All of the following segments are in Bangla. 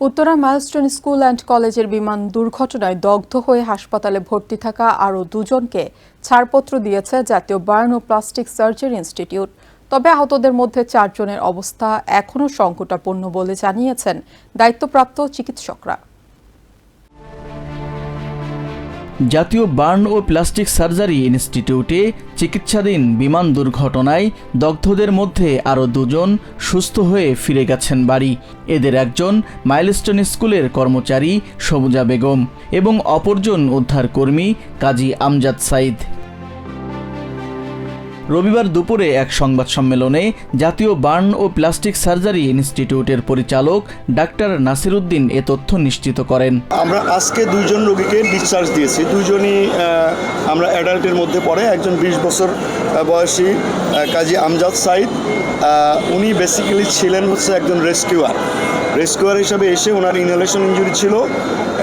উত্তরা মাইলস্টোন স্কুল অ্যান্ড কলেজের বিমান দুর্ঘটনায় দগ্ধ হয়ে হাসপাতালে ভর্তি থাকা আরও দুজনকে ছাড়পত্র দিয়েছে জাতীয় বার্ন প্লাস্টিক সার্জারি ইনস্টিটিউট। তবে আহতদের মধ্যে চারজনের অবস্থা এখনও সংকটাপন্ন বলে জানিয়েছেন দায়িত্বপ্রাপ্ত চিকিৎসকরা। জাতীয় বার্ন ও প্লাস্টিক সার্জারি ইনস্টিটিউটে চিকিৎসাধীন বিমান দুর্ঘটনায় দগ্ধদের মধ্যে আরও দুজন সুস্থ হয়ে ফিরে গেছেন বাড়ি। এদের একজন মাইলস্টোন স্কুলের কর্মচারী সবুজা বেগম এবং অপরজন উদ্ধারকর্মী কাজী আমজাদ সাইদ। রবিবার দুপুরে এক সংবাদ সম্মেলনে জাতীয় বার্ন ও প্লাস্টিক সার্জারি ইনস্টিটিউটের পরিচালক ডাক্তার নাসিরুদ্দিন এ তথ্য নিশ্চিত করেন। আমরা আজকে দুইজন রোগীকে ডিসচার্জ দিয়েছি। দুইজনই আমরা অ্যাডাল্টের মধ্যে পড়ে। একজন বিশ বছর বয়সী কাজী আমজাদ সাইদ। উনি বেসিক্যালি ছিলেন হচ্ছে একজন রেস্কিউয়ার রেস্কিউয়ার হিসাবে এসে ওনার ইনহেলেশন ইঞ্জুরি ছিল।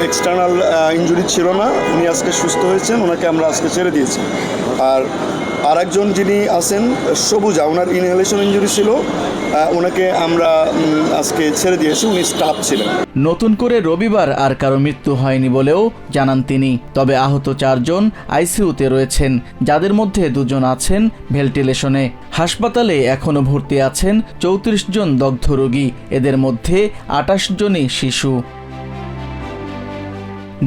এক্সটার্নাল ইঞ্জুরি ছিল না। উনি আজকে সুস্থ হয়েছেন। ওনাকে আমরা আজকে ছেড়ে দিয়েছি। আর আরেকজন যিনি আছেন, সবুজা, ওনার ইনহেলেশন ইঞ্জুরি ছিল ওনাকে আমরা আজকে ছেড়ে দিয়েছি উনি স্টাফ ছিলেন। নতুন করে রবিবার আর কারও মৃত্যু হয়নি বলেও জানান তিনি। তবে আহত চারজন আইসিইউতে রয়েছেন, যাদের মধ্যে দুজন আছেন ভেন্টিলেশনে। হাসপাতালে এখনও ভর্তি আছেন চৌত্রিশ জন দগ্ধ রোগী, এদের মধ্যে আটাশ জনই শিশু।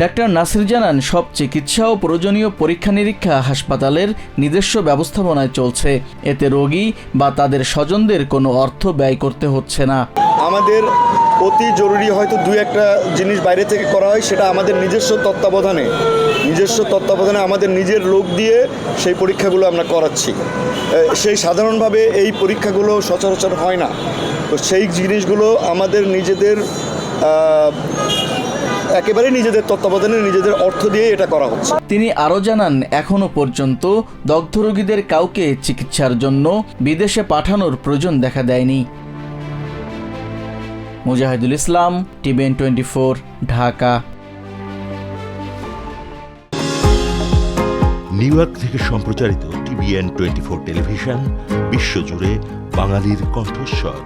ডাক্তার নাসির জানান, সব চিকিৎসা ও প্রয়োজনীয় পরীক্ষা নিরীক্ষা হাসপাতালের নিজস্ব ব্যবস্থাপনায় চলছে। এতে রোগী বা তাদের স্বজনদের কোনো অর্থ ব্যয় করতে হচ্ছে না। আমাদের অতি জরুরি হয়তো দুই একটা জিনিস বাইরে থেকে করা হয়, সেটা আমাদের নিজস্ব তত্ত্বাবধানে। নিজস্ব তত্ত্বাবধানে আমাদের নিজের লোক দিয়ে সেই পরীক্ষাগুলো আমরা করাচ্ছি। সেই সাধারণভাবে এই পরীক্ষাগুলো সচরাচর হয় না। তো সেই জিনিসগুলো আমাদের নিজেদের একেবারে নিজেদের তত্ত্বাবধানে নিজেদের অর্থ দিয়ে এটা করা হচ্ছে। তিনি আরও জানান এখনও পর্যন্ত দগ্ধ রোগীদের কাউকে চিকিৎসার জন্য বিদেশে পাঠানোর প্রয়োজন দেখা দেয়নি। Mujahidul Islam টিবেন twenty four Dhaka. New York থেকে সম্প্রচারিত টিভিএন টোয়েন্টি ফোর টেলিভিশন বিশ্বজুড়ে বাঙালির কণ্ঠস্বর।